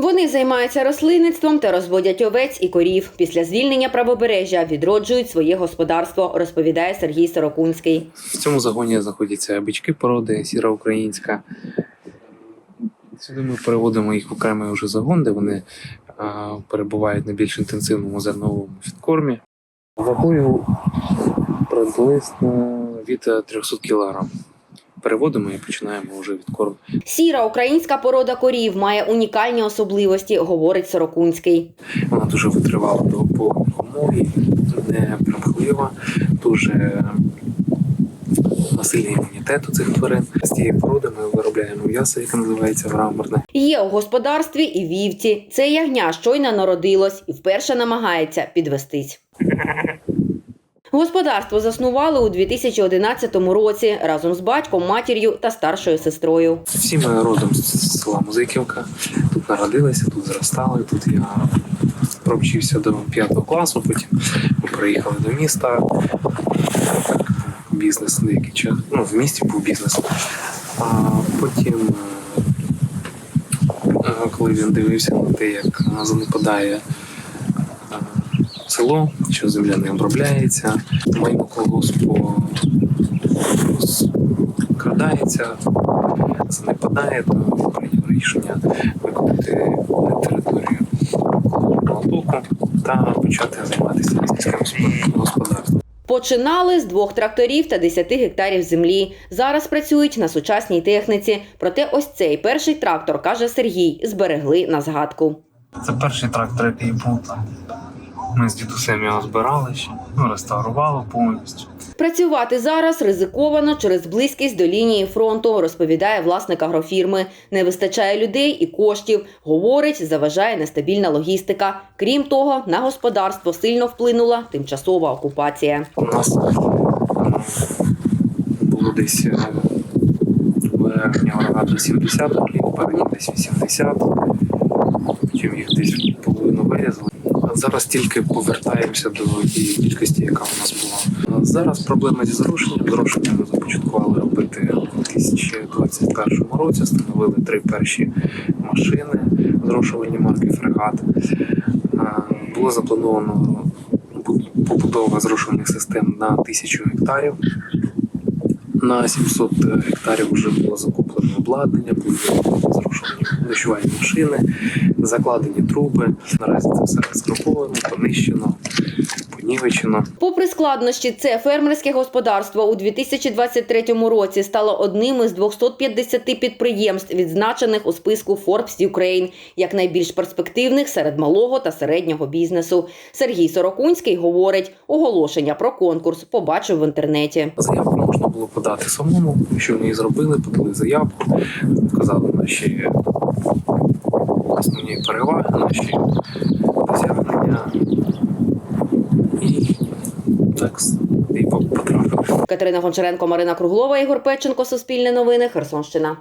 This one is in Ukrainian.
Вони займаються рослинництвом та розводять овець і корів. Після звільнення правобережжя відроджують своє господарство, розповідає Сергій Сорокунський. В цьому загоні знаходяться бички породи, сіра українська. Сюди ми переводимо їх в окремий вже загон, де вони а, перебувають на більш інтенсивному зерновому відкормі. Вагою приблизно від е, 300 кг. Переводимо і починаємо вже відкорм. Сіра українська порода корів має унікальні особливості, говорить Сорокунський. Вона дуже витривала до і не примхлива, дуже насильний імунітет у цих тварин. З цієї породи ми виробляємо м'ясо, яке називається граморне. Є у господарстві і вівці. Це ягня щойно народилось і вперше намагається підвестись. Господарство заснували у 2011 році разом з батьком, матір'ю та старшою сестрою. Всі ми родом з села Музиківка. Тут народилися, тут зростали. Тут я провчився до п'ятого класу. Потім ми приїхали до міста. Бізнес деякий час. Ну, в місті був бізнес. А потім, е, коли він дивився на те, як занепадає е, село, що земля не обробляється, майно колгоспу крадається, занепадає, то прийняв рішення викупити територію Молдоку та почати займатися сільським господарством. Починали з двох тракторів та 10 гектарів землі. Зараз працюють на сучасній техніці. Проте ось цей перший трактор, каже Сергій, зберегли на згадку. Це перший трактор, який був там. Ми з дідусем його збирали ще, ну, реставрували повністю. Працювати зараз ризиковано через близькість до лінії фронту, розповідає власник агрофірми. Не вистачає людей і коштів. Говорить, заважає нестабільна логістика. Крім того, на господарство сильно вплинула тимчасова окупація. У нас було десь верхнього рогату 70 голів, десь 80, потім їх десь половину вирізали. Зараз тільки повертаємося до тієї кількості, яка у нас була. Зараз проблема зі зрошенням. Зрошення започаткували робити у 2021 році. Встановили три перші машини зрошувальні марки Фрегат. Було заплановано побудова зрошувальних систем на 1000 гектарів. На 700 гектарів вже було закуплено обладнання, були зрушені ночувальні машини, закладені труби. Наразі це все розгруповано, понищено, понівечено. Попри складнощі, це фермерське господарство у 2023 році стало одним із 250 підприємств, відзначених у списку Forbes Ukraine, як найбільш перспективних серед малого та середнього бізнесу. Сергій Сорокунський говорить, оголошення про конкурс побачив в інтернеті. Заявку можна було подати самому. Що ми її зробили, подали заявку, вказали наші основні переваги, наші досягнення. Так і потрапив. Катерина Гончаренко, Марина Круглова, Ігор Печенко, Суспільне новини, Херсонщина.